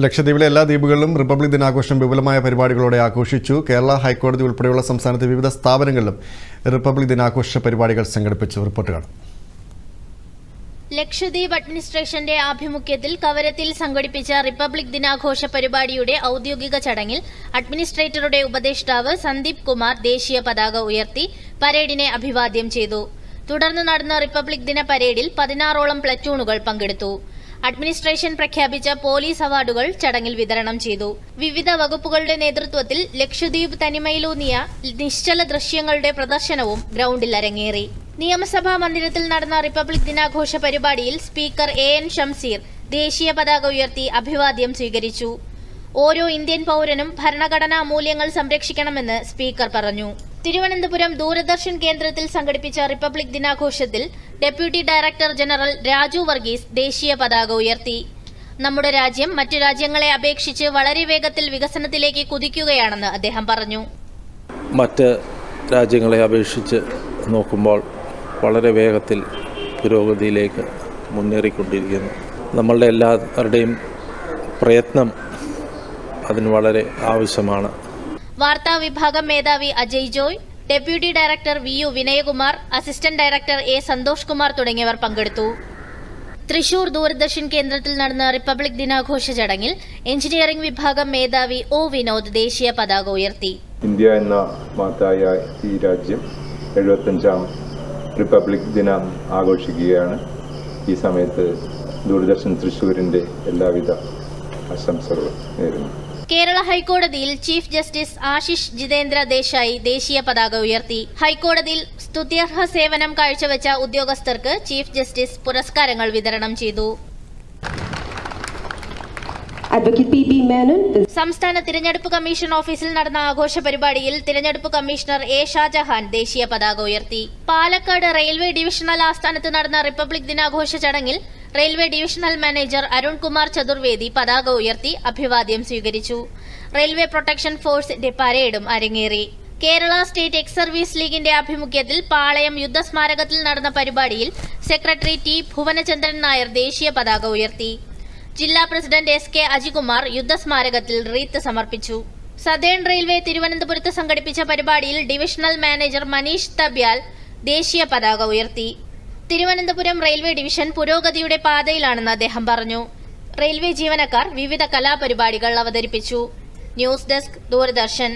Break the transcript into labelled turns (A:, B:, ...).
A: ലക്ഷദ്വീപിലെ എല്ലാ ദ്വീപുകളിലും റിപ്പബ്ലിക് ദിനാഘോഷം വിപുലമായ പരിപാടികളോടെ ആഘോഷിച്ചു. കേരള ഹൈക്കോടതി ഉൾപ്പെടെയുള്ള സംസ്ഥാനത്തെ വിവിധ സ്ഥാപനങ്ങളിലും റിപ്പബ്ലിക് ദിനാഘോഷ പരിപാടികൾ സംഘടിപ്പിച്ചു. റിപ്പോർട്ട്
B: ലക്ഷദ്വീപ് അഡ്മിനിസ്ട്രേഷന്റെ ആഭിമുഖ്യത്തിൽ കവരത്തിൽ സംഘടിപ്പിച്ച റിപ്പബ്ലിക് ദിനാഘോഷ പരിപാടിയുടെ ഔദ്യോഗിക ചടങ്ങിൽ അഡ്മിനിസ്ട്രേറ്ററുടെ ഉപദേഷ്ടാവ് സന്ദീപ് കുമാർ ദേശീയ പതാക ഉയർത്തി പരേഡിനെ അഭിവാദ്യം ചെയ്തു. തുടർന്ന് നടന്ന റിപ്പബ്ലിക് ദിന പരേഡിൽ പതിനാറോളം പ്ലറ്റൂണുകൾ പങ്കെടുത്തു. അഡ്മിനിസ്ട്രേഷൻ പ്രഖ്യാപിച്ച പോലീസ് അവാർഡുകൾ ചടങ്ങിൽ വിതരണം ചെയ്തു. വിവിധ വകുപ്പുകളുടെ നേതൃത്വത്തിൽ ലക്ഷദ്വീപ് തനിമയിലൂന്നിയ നിശ്ചല ദൃശ്യങ്ങളുടെ പ്രദർശനവും ഗ്രൗണ്ടിൽ അരങ്ങേറി. നിയമസഭാ മന്ദിരത്തിൽ നടന്ന റിപ്പബ്ലിക് ദിനാഘോഷ പരിപാടിയിൽ സ്പീക്കർ എ എൻ ഷംസീർ ദേശീയ പതാക ഉയർത്തി അഭിവാദ്യം സ്വീകരിച്ചു. ഓരോ ഇന്ത്യൻ പൗരനും ഭരണഘടനാ മൂല്യങ്ങൾ സംരക്ഷിക്കണമെന്ന് സ്പീക്കർ പറഞ്ഞു. തിരുവനന്തപുരം ദൂരദർശൻ കേന്ദ്രത്തിൽ സംഘടിപ്പിച്ച republic ദിനാഘോഷത്തിൽ deputy director general Raju Varghese ദേശീയ പതാക ഉയർത്തി. നമ്മുടെ രാജ്യം മറ്റു രാജ്യങ്ങളെ അപേക്ഷിച്ച് വളരെ വേഗത്തിൽ വികസനത്തിലേക്ക് കുതിക്കുകയാണെന്ന് അദ്ദേഹം പറഞ്ഞു.
C: മറ്റ് രാജ്യങ്ങളെ അപേക്ഷിച്ച് നോക്കുമ്പോൾ വളരെ വേഗത്തിൽ പുരോഗതിയിലേക്ക് മുന്നേറിക്കൊണ്ടിരിക്കുന്നു. നമ്മളുടെ എല്ലാവരുടെയും പ്രയത്നം അതിന് വളരെ ആവശ്യമാണ്.
B: വാർത്താ വിഭാഗം മേധാവി Ajay Joy deputy director V U Vinayakumar assistant director A Santhosh Kumar തുടങ്ങിയവർ പങ്കെടുത്തു. തൃശൂർ ദൂരദർശൻ കേന്ദ്രത്തിൽ നടന്ന റിപ്പബ്ലിക് ദിനാഘോഷ ചടങ്ങിൽ എഞ്ചിനീയറിംഗ് വിഭാഗം മേധാവി ഒ വിനോദ് ദേശീയ പതാക ഉയർത്തി.
D: ഇന്ത്യ എന്ന മഹത്തായ ഈ രാജ്യം എഴുപത്തഞ്ചാം റിപ്പബ്ലിക് ദിനം ആഘോഷിക്കുകയാണ്. ഈ സമയത്ത് ദൂരദർശൻ തൃശ്ശൂരിന്റെ എല്ലാവിധ ആശംസകളും നേരുന്നു.
B: കേരള ഹൈക്കോടതിയിൽ ചീഫ് ജസ്റ്റിസ് ആശിഷ് ജിതേന്ദ്ര ദേശായി ദേശീയ പതാക ഉയർത്തി. ഹൈക്കോടതിയിൽ സ്തുത്യർഹ സേവനം കാഴ്ചവെച്ച ഉദ്യോഗസ്ഥർക്ക് ചീഫ് ജസ്റ്റിസ് പുരസ്കാരങ്ങൾ വിതരണം ചെയ്തു. സംസ്ഥാന തിരഞ്ഞെടുപ്പ് കമ്മീഷൻ ഓഫീസിൽ നടന്ന ആഘോഷ പരിപാടിയിൽ തിരഞ്ഞെടുപ്പ് കമ്മീഷണർ എ ഷാജഹാൻ ദേശീയ പതാക ഉയർത്തി. പാലക്കാട് റെയിൽവേ ഡിവിഷണൽ ആസ്ഥാനത്ത് നടന്ന റിപ്പബ്ലിക് ദിനാഘോഷ ചടങ്ങിൽ railway divisional manager Arunkumar Chaturvedi പതാക ഉയർത്തി അഭിവാദ്യം സ്വീകരിച്ചു. റെയിൽവേ പ്രൊട്ടക്ഷൻ ഫോഴ്സിന്റെ പരേഡും അരങ്ങേറി. കേരള സ്റ്റേറ്റ് എക്സ് സർവീസ് ലീഗിന്റെ ആഭിമുഖ്യത്തിൽ പാളയം യുദ്ധസ്മാരകത്തിൽ നടന്ന പരിപാടിയിൽ സെക്രട്ടറി ടി ഭുവനചന്ദ്രൻ നായർ ദേശീയ പതാക ഉയർത്തി. ജില്ലാ പ്രസിഡന്റ് എസ് കെ അജികുമാർ യുദ്ധസ്മാരകത്തിൽ റീത്ത് സമർപ്പിച്ചു. സതേൺ റെയിൽവേ തിരുവനന്തപുരത്ത് സംഘടിപ്പിച്ച പരിപാടിയിൽ ഡിവിഷണൽ മാനേജർ മനീഷ് തബ്യാൽ ദേശീയ പതാക ഉയർത്തി. തിരുവനന്തപുരം റെയിൽവേ ഡിവിഷൻ പുരോഗതിയുടെ പാതയിലാണെന്ന് അദ്ദേഹം പറഞ്ഞു. റെയിൽവേ ജീവനക്കാർ വിവിധ കലാപരിപാടികൾ അവതരിപ്പിച്ചു. News desk Doordarshan.